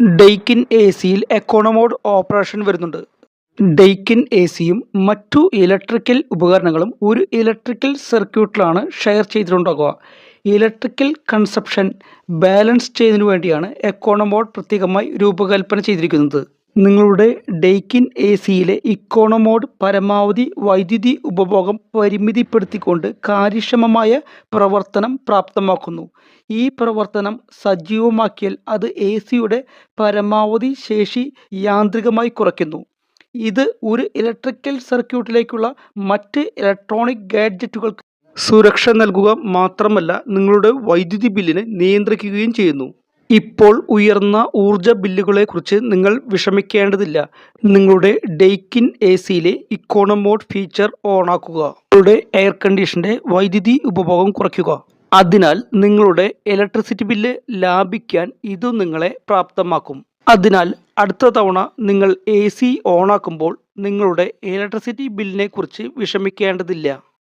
ഡെയ്ക്കിൻ A സിയിൽ എക്കോണമോഡ് operation വരുന്നുണ്ട്. ഡെയ്ക്കിൻ A സിയും മറ്റു ഇലക്ട്രിക്കൽ ഉപകരണങ്ങളും ഒരു ഇലക്ട്രിക്കൽ സർക്യൂട്ടിലാണ് ഷെയർ ചെയ്തിട്ടുണ്ടാകുക ഇലക്ട്രിക്കൽ കൺസപ്ഷൻ ബാലൻസ് ചെയ്യുന്നതിനു വേണ്ടിയാണ് എക്കോണമോഡ് പ്രത്യേകമായി രൂപകൽപ്പന ചെയ്തിരിക്കുന്നത്. നിങ്ങളുടെ ഡെയ്ക്കിൻ എ സിയിലെ ഇക്കോണമോഡ് പരമാവധി വൈദ്യുതി ഉപഭോഗം പരിമിതിപ്പെടുത്തിക്കൊണ്ട് കാര്യക്ഷമമായ പ്രവർത്തനം പ്രാപ്തമാക്കുന്നു. ഈ പ്രവർത്തനം സജീവമാക്കിയാൽ അത് എ സിയുടെ പരമാവധി ശേഷി യാന്ത്രികമായി കുറയ്ക്കുന്നു. ഇത് ഒരു ഇലക്ട്രിക്കൽ സർക്യൂട്ടിലേക്കുള്ള മറ്റ് ഇലക്ട്രോണിക് ഗാഡ്ജറ്റുകൾക്ക് സുരക്ഷ നൽകുക മാത്രമല്ല നിങ്ങളുടെ വൈദ്യുതി ബില്ലിനെ നിയന്ത്രിക്കുകയും ചെയ്യുന്നു. ഇപ്പോൾ ഉയർന്ന ഊർജ ബില്ലുകളെക്കുറിച്ച് നിങ്ങൾ വിഷമിക്കേണ്ടതില്ല. നിങ്ങളുടെ ഡെയ്ക്കിൻ എ സിയിലെ ഇക്കോണമോഡ് ഫീച്ചർ ഓണാക്കുക. നിങ്ങളുടെ എയർ കണ്ടീഷന്റെ വൈദ്യുതി ഉപഭോഗം കുറയ്ക്കുക. അതിനാൽ നിങ്ങളുടെ ഇലക്ട്രിസിറ്റി ബില്ല് ലാഭിക്കാൻ ഇത് നിങ്ങളെ പ്രാപ്തമാക്കും. അതിനാൽ അടുത്ത തവണ നിങ്ങൾ എ സി ഓണാക്കുമ്പോൾ നിങ്ങളുടെ ഇലക്ട്രിസിറ്റി ബില്ലിനെ കുറിച്ച് വിഷമിക്കേണ്ടതില്ല.